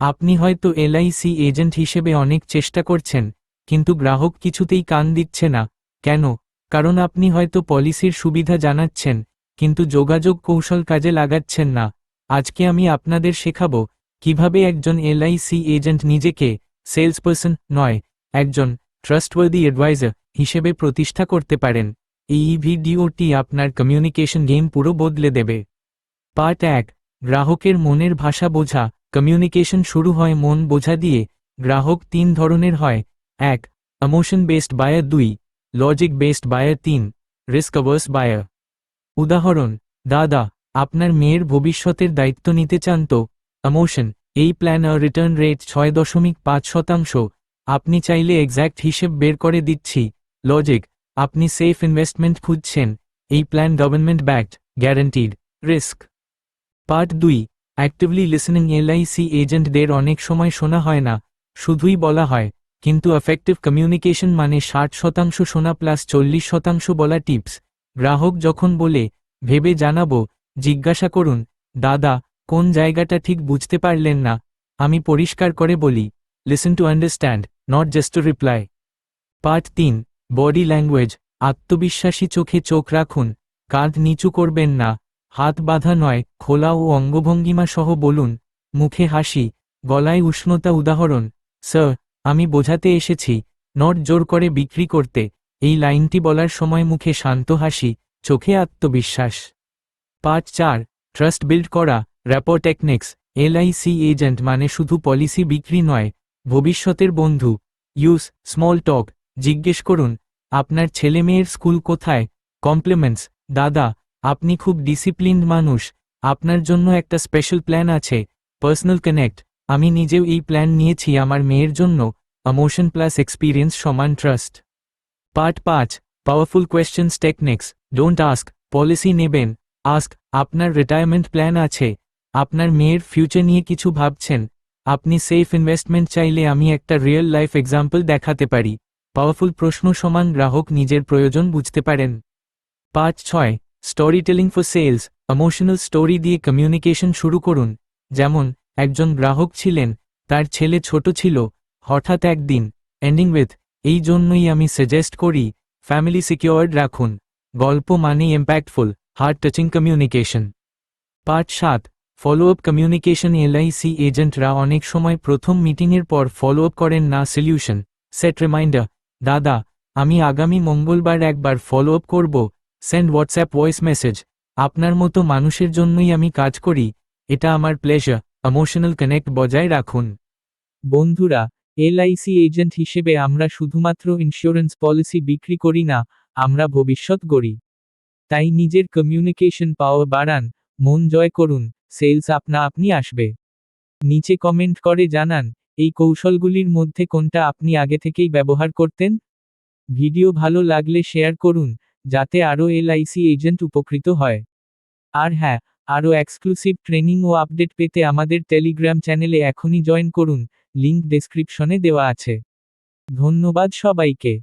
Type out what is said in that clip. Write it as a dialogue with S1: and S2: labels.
S1: আপনি হয়তো LIC agent হিসেবে অনেক চেষ্টা করছেন, কিন্তু গ্রাহক কিছুতেই কান দিচ্ছে না। কেন? কারণ আপনি হয়তো পলিসির সুবিধা জানাচ্ছেন, কিন্তু যোগাযোগ কৌশল কাজে লাগাচ্ছেন না। আজকে আমি আপনাদের শেখাব কীভাবে একজন এলআইসি এজেন্ট নিজেকে সেলসপারসন নয়, একজন ট্রাস্টওয়ার্দি অ্যাডভাইজার হিসেবে প্রতিষ্ঠা করতে পারেন। এই ভিডিওটি আপনার কমিউনিকেশন গেম পুরো বদলে দেবে। পার্ট এক, গ্রাহকের মনের ভাষা বোঝা। কমিউনিকেশন শুরু হয় মন বোঝা দিয়ে, গ্রাহক তিন ধরনের হয়। এক ইমোশন বেসড বায়ার দুই লজিক বেসড বায়ার তিন রিস্ক অভার্স বায়ার উদাহরণ, দাদা, আপনার মেয়ের ভবিষ্যতের দায়িত্ব নিতে চান তো? ইমোশন এই প্ল্যান রিটার্ন রেট ছয় দশমিক পাঁচ শতাংশ। আপনি চাইলে এক্স্যাক্ট হিসেব বের করে দিচ্ছি। লজিক আপনি সেফ ইনভেস্টমেন্ট খুঁজছেন। এই plan government backed guaranteed risk part দুই অ্যাক্টিভলি লিসনিং এলআইসি এজেন্টদের অনেক সময় শোনা হয় না, শুধুই বলা হয়, কিন্তু এফেক্টিভ কমিউনিকেশন মানে ষাট শতাংশ শোনা প্লাস চল্লিশ শতাংশ বলা টিপস গ্রাহক যখন বলে, ভেবে জানাব, জিজ্ঞাসা করুন, দাদা, কোন জায়গাটা ঠিক বুঝতে পারলেন না? আমি পরিষ্কার করে বলি listen to understand not just to reply part তিন বডি ল্যাঙ্গুয়েজ আত্মবিশ্বাসী চোখে চোখ রাখুন, কাঁধ নিচু করবেন না হাত বাঁধা নয়, খোলা ও অঙ্গভঙ্গিমা সহ বলুন, মুখে হাসি, গলায় উষ্ণতা উদাহরণ, স্যার, আমি বোঝাতে এসেছি, নট জোর করে বিক্রি করতে, এই লাইনটি বলার সময় মুখে শান্ত হাসি, চোখে আত্মবিশ্বাস। পাঁচ চার, ট্রাস্ট বিল্ড করা র্যাপো টেকনিক্স এলআইসি এজেন্ট মানে শুধু পলিসি বিক্রি নয়, ভবিষ্যতের বন্ধু, ইউস, স্মল টক, জিজ্ঞেস করুন, আপনার ছেলে মেয়ের স্কুল কোথায়? কমপ্লিমেন্টস, দাদা আপনি খুব ডিসিপ্লিনড মানুষ, আপনার জন্য একটা স্পেশাল প্ল্যান আছে পার্সোনাল কানেক্ট আমি নিজেও এই প্ল্যান নিয়েছি আমার মেয়ের জন্য ইমোশন প্লাস এক্সপিরিয়েন্স সমান ট্রাস্ট পার্ট পাঁচ powerful questions techniques don't ask policy নেবেন। আস্ক আপনার রিটায়ারমেন্ট প্ল্যান আছে। আপনার মেয়ের ফিউচার নিয়ে কিছু ভাবছেন। আপনি সেফ ইনভেস্টমেন্ট চাইলে আমি একটা রিয়েল লাইফ এক্সাম্পল দেখাতে পারি। পাওয়ারফুল প্রশ্ন সমান গ্রাহক নিজের প্রয়োজন বুঝতে পারেন। পাঁচ ছয় story telling for sales emotional story দিয়ে কমিউনিকেশন শুরু করুন। যেমন, একজন গ্রাহক ছিলেন, তার ছেলে ছোট ছিল, হঠাৎ একদিন এন্ডিং উইথ এই জন্যই আমি সাজেস্ট করি ফ্যামিলি সিকিউর্ড রাখুন, গল্প মানেই impactful heart touching communication part সাত ফলো আপ কমিউনিকেশন এলআইসি এজেন্টরা অনেক সময় প্রথম মিটিংয়ের পর ফলো আপ করেন না সলিউশন সেট রিমাইন্ডার দাদা, আমি আগামী মঙ্গলবার একবার ফলো আপ করব সেন্ড হোয়াটসঅ্যাপ ভয়েস মেসেজ আপনার মতো মানুষের জন্যই আমি কাজ করি, এটা আমার প্লেজার ইমোশনাল কানেক্ট বজায় রাখুন। বন্ধুরা, এলআইসি এজেন্ট হিসেবে আমরা শুধুমাত্র ইন্স্যুরেন্স পলিসি বিক্রি করি না, আমরা ভবিষ্যৎ গড়ি। তাই নিজের কমিউনিকেশন পাওয়ার বাড়ান, মন জয় করুন সেলস আপনা আপনি আসবে। নিচে কমেন্ট করে জানান, এই কৌশলগুলির মধ্যে কোনটা আপনি আগে থেকেই ব্যবহার করতেন? ভিডিও ভালো লাগলে শেয়ার করুন যাতে আরও এলআইসি এজেন্ট উপকৃত হয়। আর হ্যাঁ আরও এক্সক্লুসিভ ট্রেনিং ও আপডেট পেতে আমাদের টেলিগ্রাম চ্যানেলে এখনই জয়েন করুন লিঙ্ক ডেসক্রিপশনে দেওয়া আছে। ধন্যবাদ সবাইকে।